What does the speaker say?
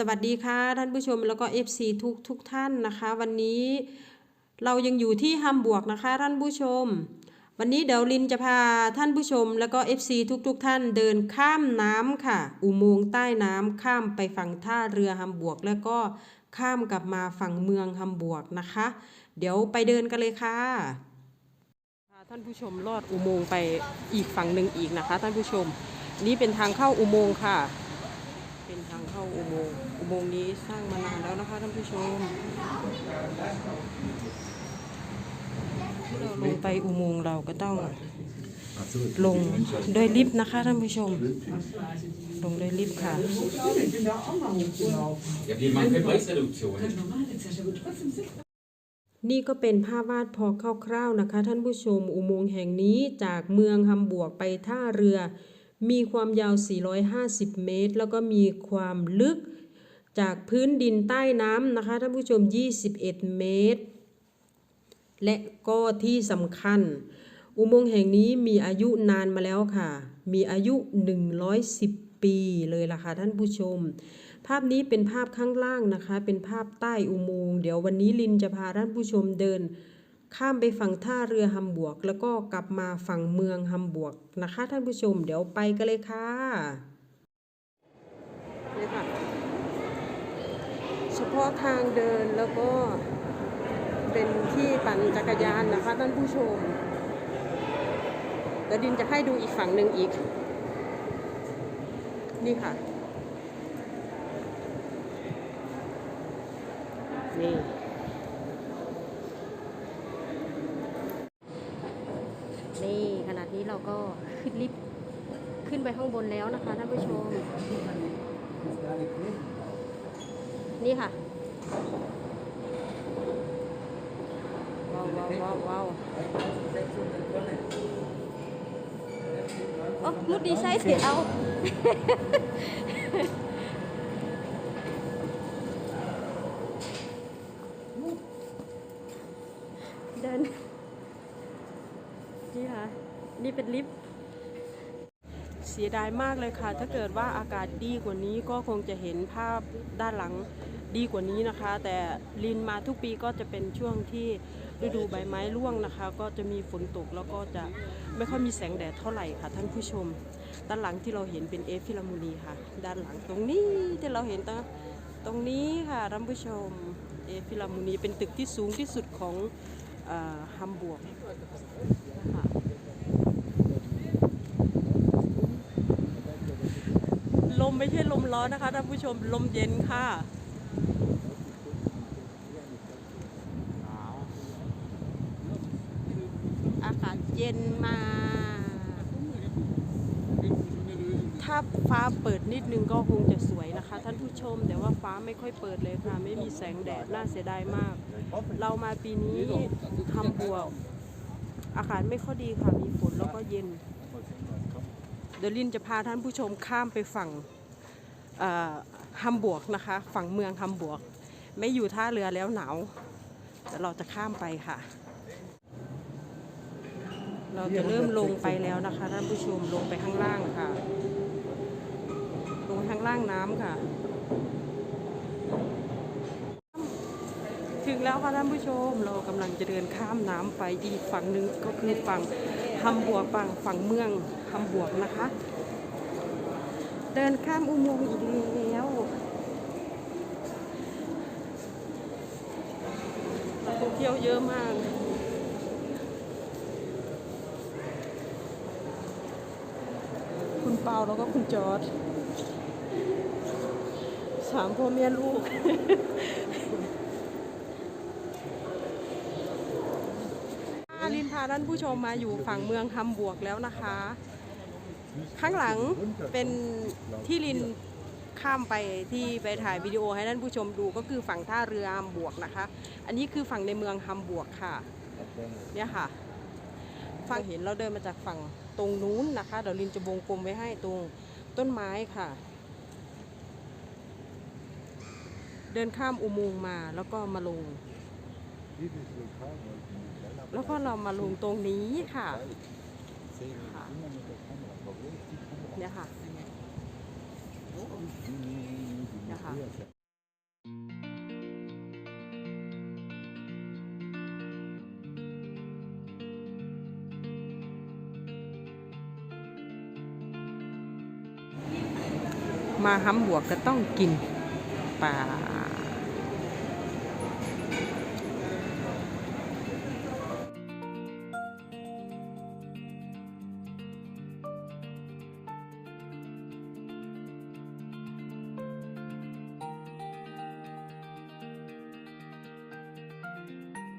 สวัสดีค่ะท่านผู้ชมแล้วก็ FC ทุกทุกท่านนะคะ วันนี้เรายังอยู่ที่ฮัมบวกนะคะท่านผู้ชม วันนี้เดี๋ยวลินจะพาท่านผู้ชม แล้วก็ FC ทุกทุกท่านเดินข้ามน้ำค่ะ อุโมงค์ใต้น้ำข้ามไปฝั่งท่าเรือฮัมบวก แล้วก็ข้ามกลับมาฝั่งเมืองฮัมบวกนะคะ เดี๋ยวไปเดินกันเลยค่ะพาท่านผู้ชมลอดอุโมงค์ไปอีกฝั่งหนึ่งอีกนะคะ ท่านผู้ชม นี่เป็นทางเข้าอุโมงค์ค่ะ เป็นทางเข้าอุโมงค์อุโมงค์นี้สร้างมานานแล้วนะคะท่านผู้ชมที่เราลงไปอุโมงค์เราก็ต้องลงโดยลิฟต์นะคะท่านผู้ชม ลงโดยลิฟต์ค่ะ นี่ก็เป็นภาพวาดพอคร่าวๆนะคะ ท่านผู้ชมอุโมงค์แห่งนี้จากเมืองฮัมบวกไปท่าเรือ มีความยาว 450 เมตร แล้วก็มีความลึกจากพื้นดินใต้น้ำนะคะท่านผู้ชม 21 เมตร และก็ที่สำคัญ อุโมงค์แห่งนี้มีอายุนานมาแล้วค่ะ มีอายุ 110 ปีเลยล่ะค่ะท่านผู้ชม ภาพนี้เป็นภาพข้างล่างนะคะ เป็นภาพใต้อุโมงค์เดี๋ยววันนี้ลินจะพาท่านผู้ชมเดิน ข้ามไปฝั่งท่าเรือฮัมบวก แล้วก็กลับมาฝั่งเมืองฮัมบวกนะคะท่านผู้ชมเดี๋ยวไปกันเลยค่ะนี่ค่ะ เฉพาะทางเดินแล้วก็เป็นที่ปั่นจักรยานนะคะท่านผู้ชมเดี๋ยวดินจะให้ดูอีกฝั่งหนึ่งอีก นี่ค่ะ นี่ นี่ขนาดนี้เราก็ขึ้นลิฟต์ขึ้นไปข้างบนแล้วนะคะท่านผู้ชม นี่ค่ะ ว้าวว้าวว้าวว้าวโอ้มุดดีใช้เสียเอา เดิน นี่ค่ะ นี่เป็นลิฟต์เสียดายมากเลยค่ะ ถ้าเกิดว่าอากาศดีกว่านี้ก็คงจะเห็นภาพด้านหลังดีกว่านี้นะคะ แต่ลินมาทุกปีก็จะเป็นช่วงที่ฤดูใบไม้ร่วงนะคะ ก็จะมีฝนตกแล้วก็จะไม่ค่อยมีแสงแดดเท่าไหร่ค่ะท่านผู้ชม ด้านหลังที่เราเห็นเป็นเอฟฟิลามูนีค่ะ ด้านหลังตรงนี้ที่เราเห็นตรงตรงนี้ค่ะท่านผู้ชมเอฟฟิลามูนีเป็นตึกที่สูงที่สุดของฮัมบวร์กค่ะ ล มไม่ใช่ลมร้อนนะคะท่านผู้ชมลมเย็นค่ะ อากาศเย็นมา ถ้าฟ้าเปิดนิดนึงก็คงจะสวยนะคะ ท่านผู้ชม แต่ว่าฟ้าไม่ค่อยเปิดเลยค่ะ ไม่มีแสงแดดน่าเสียดายมาก เรามาปีนี้ทำบวก อากาศไม่ค่อยดีค่ะ มีฝนแล้วก็เย็น เดลินจะพาท่านผู้ชมข้ามไปฝั่งฮัมบวกนะคะ ฝั่งเมืองฮัมบวก ไม่อยู่ท่าเรือแล้วหนาวแต่เราจะข้ามไปค่ะ เราจะเริ่มลงไปแล้วนะคะท่านผู้ชมลงไปข้างล่างค่ะ ลงข้างล่างน้ำค่ะ ถึงแล้วค่ะท่านผู้ชมเรากำลังจะเดินข้ามน้ำไปอีกฝั่งหนึ่งก็คือฝั่ง ฮัมบวกฝั่งฝั่งเมืองฮัมบวกนะคะ เดินข้ามอุโมงค์อีกแล้วนักท่องเที่ยวเยอะมากคุณเปาแล้วก็คุณจอร์ดสามพ่อเมียลูก ลินพาท่านผู้ชมมาอยู่ฝั่งเมืองฮัมบวกแล้วนะคะ ข้างหลังเป็นที่ลินข้ามไปที่ไปถ่ายวิดีโอให้ท่านผู้ชมดูก็คือฝั่งท่าเรือฮัมบวกนะคะ อันนี้คือฝั่งในเมืองฮัมบวกค่ะเนี่ยค่ะฝั่งเห็นเราเดินมาจากฝั่งตรงนู้นนะคะเดี๋ยวลินจะวงกลมไว้ให้ตรงต้นไม้ค่ะ เดินข้ามอุโมงค์มาแล้วก็มาลง แล้วก็เรามาลงตรงนี้ค่ะเนี่ยค่ะเนี่ยค่ะมาห้ำบวกก็ต้องกินปลา